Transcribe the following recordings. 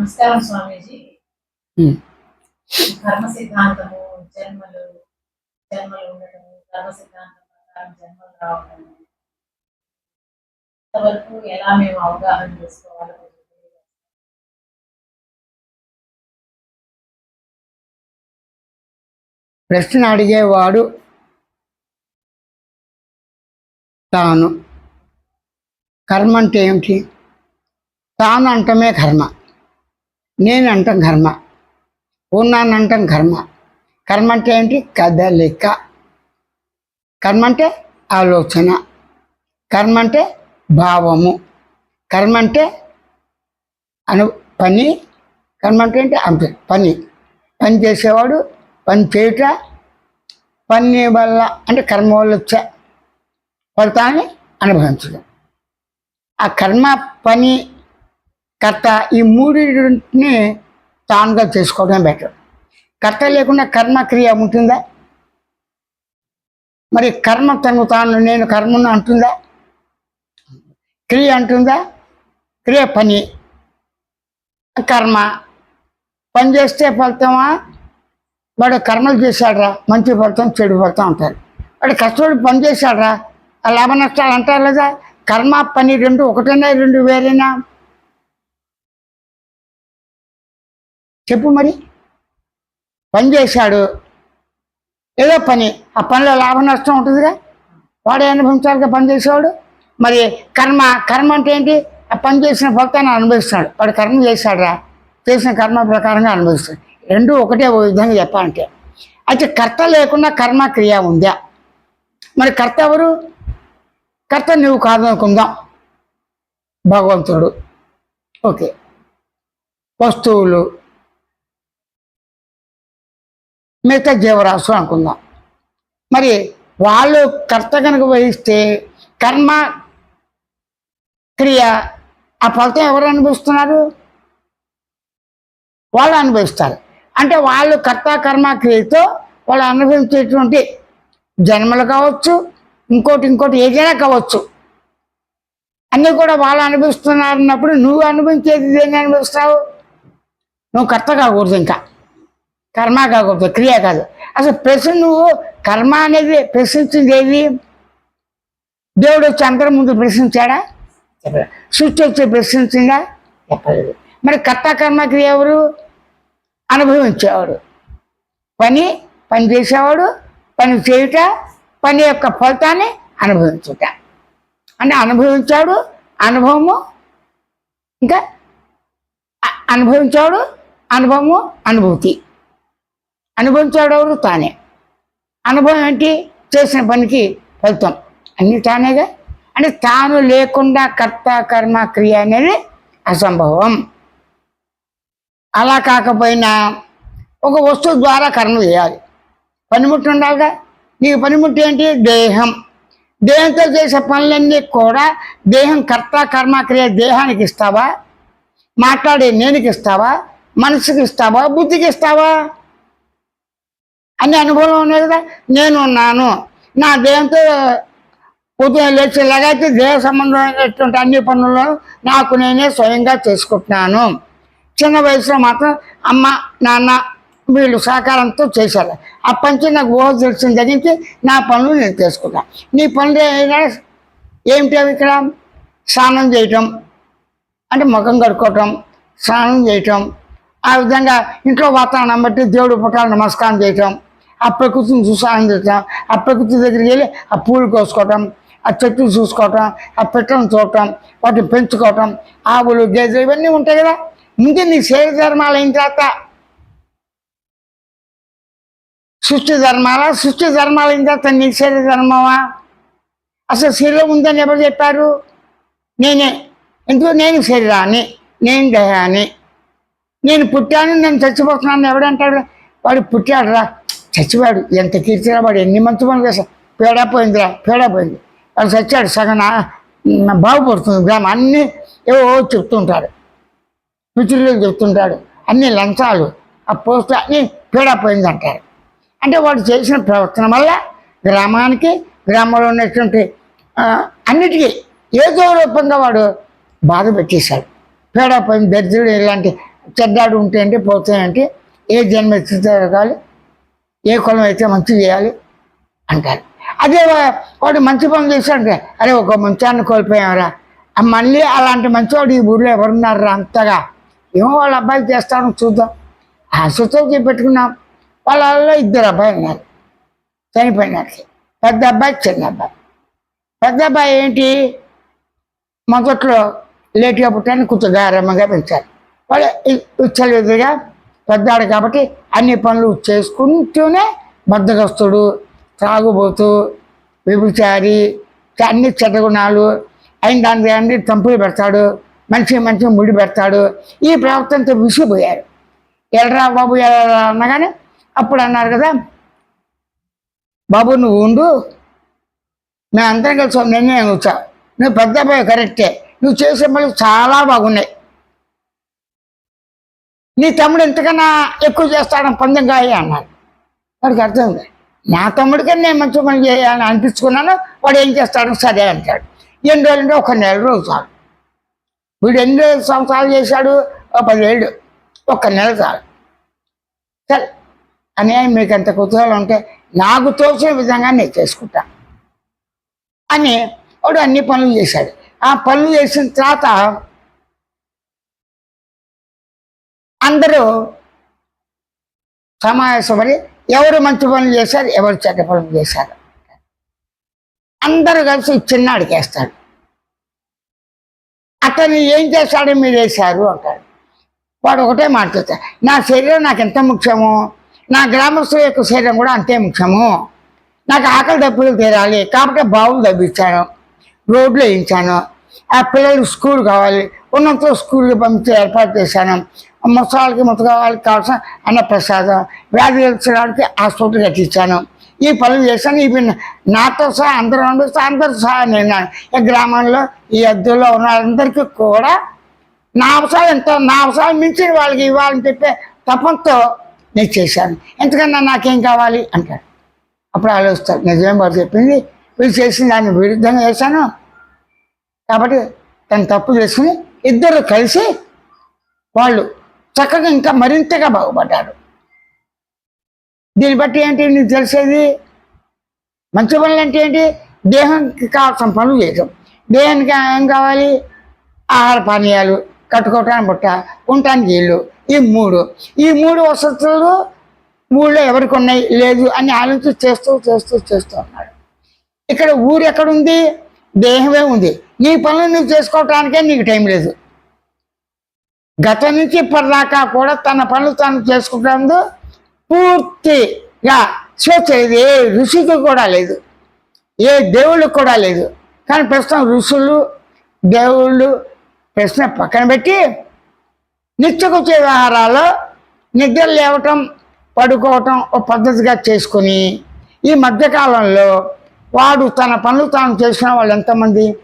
నమస్కారం స్వామీజీ. కర్మ సిద్ధాంతము జన్మలు జన్మలు ఉండటము కర్మ సిద్ధాంతం ప్రకారం జన్మలు ఇంతవరకు ఎలా మేము అవగాహన చేసుకోవాలో? ప్రశ్న అడిగేవాడు తాను. కర్మ అంటే ఏమిటి? తాను అంటమే కర్మ. నేను అంటాం కర్మ ఉన్నానంటాం కర్మ కర్మ అంటే ఏంటి? కదలిక. కర్మ అంటే ఆలోచన. కర్మ అంటే భావము. కర్మ అంటే అను పని. కర్మ అంటే ఏంటి? అంతే. పని. పని చేసేవాడు పని చేయుట పని వల్ల అంటే కర్మ వల్ల వచ్చే ఫలితాన్ని అనుభవించడం. ఆ కర్మ పని కర్త ఈ మూడింటిని తానుగా చేసుకోవడం బెటర్ కర్త లేకుండా కర్మ క్రియ ఉంటుందా? మరి కర్మ తను తాను నేను కర్మను అంటుందా? క్రియ అంటుందా? క్రియ పని. కర్మ. పని చేస్తే ఫలితమా? వాడు కర్మలు చేశాడురా మంచి ఫలితం చెడు ఫలితం అంటారు. వాడు కష్టపడి పని చేశాడురా ఆ లాభ నష్టాలు అంటారు లేదా కర్మ పని రెండు ఒకటేనా రెండు వేరేనా చెప్పు మరి. పని చేశాడు. ఏదో పని. ఆ పనిలో లాభ నష్టం ఉంటుందిగా. వాడే అనుభవించాలిగా పని చేసేవాడు. మరి కర్మ కర్మ అంటే ఏంటి? ఆ పని చేసిన ఫలితాన్ని అనుభవిస్తాడు. వాడు కర్మ చేశాడురా. చేసిన కర్మ ప్రకారంగా అనుభవిస్తాడు. రెండు ఒకటే ఓ విధంగా చెప్పాలంటే. అయితే కర్త లేకుండా కర్మ క్రియ ఉందా? మరి కర్త ఎవరు? కర్త నువ్వు కాదనుకుందాం భగవంతుడు. ఓకే. వస్తువులు మిగతా జీవరాశులు అనుకుందాం. మరి వాళ్ళు కర్త కనుక వహిస్తే కర్మ క్రియ ఆ ఫలితం ఎవరు అనుభవిస్తున్నారు? వాళ్ళు అనుభవిస్తారు. అంటే వాళ్ళు కర్త కర్మ క్రియతో వాళ్ళు అనుభవించేటువంటి జన్మలు కావచ్చు ఇంకోటి ఇంకోటి ఏదైనా కావచ్చు. అన్నీ కూడా వాళ్ళు అనుభవిస్తున్నారు అన్నప్పుడు నువ్వు అనుభవించేది దేన్ని అనుభవిస్తావు? నువ్వు కర్త కాకూడదు ఇంకా. కర్మ కాకూడదు క్రియ కాదు. అసలు ప్రశ్న నువ్వు కర్మ అనేది ప్రశ్నించింది ఏది? దేవుడు వచ్చి అందరి ముందు ప్రశ్నించాడా? సృష్టి వచ్చి ప్రశ్నించిందా? చెప్పలేదు. మరి కర్త కర్మ క్రియ ఎవరు? అనుభవించేవాడు. పని పని చేసేవాడు పని చేయుట పని యొక్క ఫలితాన్ని అనుభవించుట. అంటే అనుభవించాడు అనుభవము ఇంకా అనుభవించాడు అనుభవము అనుభూతి. అనుభవించాడెవరు తానే. అనుభవం ఏంటి? చేసిన పనికి ఫలితం. అన్ని తానేగా? అంటే తాను లేకుండా కర్త కర్మ క్రియ అనేది అసంభవం. అలా కాకపోయినా ఒక వస్తువు ద్వారా కర్మ చేయాలి. పనిముట్టు ఉండాలిగా? నీకు పనిముట్టు ఏంటి? దేహం. దేహంతో చేసే పనులన్నీ కూడా దేహం కర్త కర్మ క్రియ దేహానికి ఇస్తావా? మాట్లాడే నేనుకి ఇస్తావా? మనసుకి ఇస్తావా? బుద్ధికి ఇస్తావా? అన్ని అనుభవం ఉన్నాయి కదా. నేను ఉన్నాను. నా దేహంతో ఉదయం లేచి అయితే దేహ సంబంధమైనటువంటి అన్ని పనులు నాకు నేనే స్వయంగా చేసుకుంటున్నాను. చిన్న వయసులో మాత్రం అమ్మ నాన్న వీళ్ళు సహకారంతో చేశారు. అప్పటి నుంచి నాకు ఊహ తెలిసిన దగ్గర నా పనులు నేను చేసుకుంటాను నీ పనులు అయినా ఏమిటి అవి ఇక్కడ? స్నానం చేయటం అంటే ముఖం కడుక్కోవటం స్నానం చేయటం ఆ విధంగా ఇంట్లో వాతావరణం బట్టి దేవుడు పుట్టాలు నమస్కారం చేయటం ఆ ప్రకృతిని చూసి ఆనందించడం ఆ ప్రకృతి దగ్గరికి వెళ్ళి ఆ పూలు కోసుకోవటం ఆ చెట్లు చూసుకోవటం ఆ పెట్టలను చూడటం వాటిని పెంచుకోవటం ఆవులు గేదెలు ఇవన్నీ ఉంటాయి కదా? ముందు నీ శరీర ధర్మాలు అయిన తర్వాత సృష్టి ధర్మాలా? సృష్టి ధర్మాలు అయిన తర్వాత నీ శరీర ధర్మమా? అసలు శరీరం ఉందని ఎవరు చెప్పారు? నేనే. ఎందుకు? నేను శరీరాన్ని నేను దేహాన్ని. నేను పుట్టాను నేను చచ్చిపోతున్నాను ఎవడంటాడు? వాడు పుట్టాడు రా చచ్చివాడు ఎంత కీర్తిరా వాడు ఎన్ని మంచి పనులు చేశాడు? పేడా పోయిందిరా పేడా పోయింది. వాడు చచ్చాడు సగం బాగుపడుతుంది గ్రామం. అన్నీ ఏవో చెప్తుంటాడు. పిచులు చెప్తుంటాడు. అన్ని లంచాలు ఆ పోస్ట్ అన్ని పేడా అంటారు అంటే వాడు చేసిన ప్రవర్తన వల్ల గ్రామానికి గ్రామంలో ఉన్నటువంటి అన్నిటికీ ఏదో రూపంగా వాడు బాధ పెట్టేశాడు. పేడ పోయింది దరిద్రుడు ఇలాంటి చెడ్డాడు ఉంటే అంటే పోతాయంటే ఏ జన్మ ఎత్తితే కాదు. ఏ కులం అయితే మంచి చేయాలి అంటారు. అదే వాడు మంచి పనులు చేశాడంటే అరే ఒక మంచాన్ని కోల్పోయామరా మళ్ళీ అలాంటి మంచివాడు ఈ ఊళ్ళో ఎవరున్నారా అంతగా? ఏమో వాళ్ళ అబ్బాయి చేస్తాను చూద్దాం. ఆశతోకి పెట్టుకున్నాం వాళ్ళలో ఇద్దరు అబ్బాయి ఉన్నారు. చనిపోయినట్లు. పెద్ద అబ్బాయి చిన్న అబ్బాయి. పెద్ద అబ్బాయి ఏంటి? మొదట్లో లేట్గా పుట్టాన్ని కొంచెం గారమ్మగా పెంచారు. వాళ్ళు ఇచ్చలేదుగా పెద్దాడు కాబట్టి అన్ని పనులు చేసుకుంటూనే బద్దగస్తుడు త్రాగుబోతూ విభుచారి అన్ని చెడ్డగుణాలు అయిన దాని దాన్ని తంపులు పెడతాడు. మంచి మంచి ముడి పెడతాడు. ఈ ప్రవర్తనతో విసిపోయారు ఎల్రా బాబు ఎల్రా అనగానే అప్పుడు అన్నారు కదా బాబు నువ్వు ఉండు. మేము అందరం కలిసి నిన్నే నిర్ణయం వచ్చా. నువ్వు పెద్ద అబ్బాయి కరెక్టే. నువ్వు చేసే పనులు చాలా బాగున్నాయి. నీ తమ్ముడు ఎంతకన్నా ఎక్కువ చేస్తాడని పందెం కాయ అన్నాడు. వాడికి అర్థం కాదు నా తమ్ముడికి నేను మంచి పని చేయాలని అనిపించుకున్నాను వాడు ఏం చేస్తాడు? సరే అంటాడు. ఎన్ని రోజులు ఒక నెల రోజు చాలు వీడు ఎన్ని సంవత్సరాలు చేశాడు? ఒక పదివేలు ఒక్క నెల చాలు. సరే అని మీకు ఎంత కుతూహలం ఉంటే నాకు తోచిన విధంగా నేను చేసుకుంటా. అని వాడు అన్ని పనులు చేశాడు. ఆ పనులు చేసిన తర్వాత అందరూ సమావేశపడి ఎవరు మంచి పనులు చేశారు ఎవరు చెడ్డ పనులు చేశారు. అందరూ కలిసి చిన్నాడికి వేస్తాడు అతను ఏం చేశాడు మీరు వేశారు అంటాడు. వాడు ఒకటే మాట్లాడతాడు నా శరీరం నాకు ఎంత ముఖ్యమో? నా గ్రామస్తుల యొక్క శరీరం కూడా అంతే ముఖ్యము. నాకు ఆకలి దప్పులు తీరాలి కాబట్టి బావులు దబ్బించాను రోడ్లు వేయించాను. ఆ పిల్లలు స్కూల్ కావాలి ఉన్నంత స్కూల్కి పంపించి ఏర్పాటు చేశాను. ముసలాళ్ళకి ముత్తగా వాళ్ళకి కావాల్సిన అన్నప్రసాదం వ్యాధి తెలిసిన హాస్పిటల్ కట్టించాను. ఈ పనులు చేశాను. ఇవి నాతో సహా అందరూ పంపిస్తే అందరూ సహా నేను. ఈ గ్రామంలో ఈ అద్దెలో ఉన్న వాళ్ళందరికీ కూడా నా అవసరం ఎంతో నా అవసరం మించిన వాళ్ళకి ఇవ్వాలని చెప్పే తపంతో నేను చేశాను. ఎందుకన్నా నాకేం కావాలి అంటాడు. అప్పుడు ఆలోచిస్తాడు. నిజమే వారు చెప్పింది. వీళ్ళు చేసిన దాన్ని విరుద్ధంగా చేశాను. కాబట్టి తను తప్పు చేసుకుని ఇద్దరు కలిసి వాళ్ళు చక్కగా ఇంకా మరింతగా బాగుపడ్డారు దీన్ని బట్టి ఏంటి నీకు తెలిసేది? మంచి పనులు అంటే ఏంటి? దేహానికి కావాల్సిన పనులు చేయటం దేహానికి ఏం కావాలి? ఆహార పానీయాలు కట్టుకోవటానికి బుట్ట ఉండటానికి ఇల్లు ఈ మూడు. ఈ మూడు వసతులు ఊళ్ళో ఎవరికి ఉన్నాయి? లేదు అని ఆలోచించి చేస్తూ చేస్తూ చేస్తూ ఉన్నాడు. ఇక్కడ ఊరు ఎక్కడుంది? దేహమే ఉంది. నీ పనులు నువ్వు చేసుకోవటానికే నీకు టైం లేదు. గత నుంచి ఇప్పటిదాకా కూడా తన పనులు తాను చేసుకుంటాడు పూర్తిగా స్వేచ్ఛ. లేదు ఏ ఋషికి కూడా లేదు. ఏ దేవుళ్ళకి కూడా లేదు. కానీ ప్రస్తుతం ఋషులు దేవుళ్ళు ప్రశ్న పక్కన పెట్టి నిత్యకొచ్చే వ్యవహారాల్లో నిద్ర లేవటం పడుకోవటం ఒక పద్ధతిగా చేసుకొని ఈ మధ్యకాలంలో వాడు తన పనులు తాను చేసిన వాళ్ళు ఎంతమంది?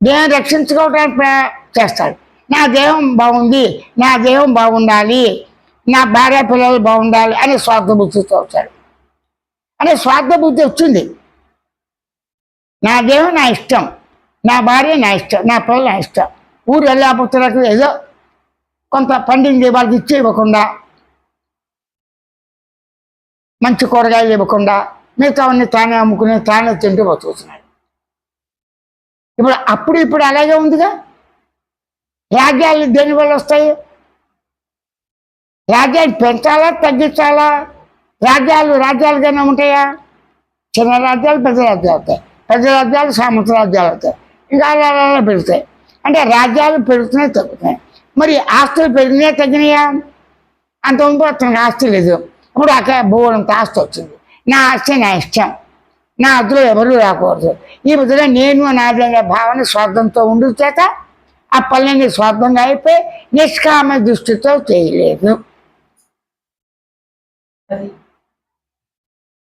నేను రక్షించుకోవడానికి చేస్తాడు. నా దేహం బాగుంది నా దేహం బాగుండాలి నా భార్య పిల్లలు బాగుండాలి అని స్వార్థ బుద్ధితో వచ్చాడు అనే స్వార్థ బుద్ధి వచ్చింది. నా దేహం నా ఇష్టం నా భార్య నా ఇష్టం నా పిల్లలు నా ఇష్టం. ఊరు వెళ్ళాపుత్రులకు ఏదో కొంత పండింది వాళ్ళకి ఇచ్చి ఇవ్వకుండా మంచి కూరగాయలు ఇవ్వకుండా మిగతావన్నీ తానే అమ్ముకుని తానే తింటూ బతుకుతున్నాడు. ఇప్పుడు అప్పుడు ఇప్పుడు అలాగే ఉందిగా? రాజ్యాలు దేనివల్ల వస్తాయి? రాజ్యాలు పెంచాలా తగ్గించాలా? రాజ్యాలు రాజ్యాలుగానే ఉంటాయా? చిన్న రాజ్యాలు పెద్ద రాజ్యాలు అవుతాయి. పెద్ద రాజ్యాలు సామంత రాజ్యాలు అవుతాయి. ఇంకా అలా పెరుగుతాయి. అంటే రాజ్యాలు పెరుగుతున్నాయి తగ్గుతున్నాయి. మరి ఆస్తులు పెరిగినాయా తగ్గినాయా? అంత ముందు అతనికి ఆస్తి లేదు. ఇప్పుడు అక్కడ భూగోళంతో ఆస్తి వచ్చింది. నా ఆస్తి నా ఇష్టం. నా అదులో ఎవరు రాకూడదు. ఈ విధంగా నేను నాది భావన స్వార్థంతో ఉండు చేత ఆ పనులన్నీ స్వార్థంగా అయిపోయి నిష్కామ దృష్టితో చేయలేదు. అది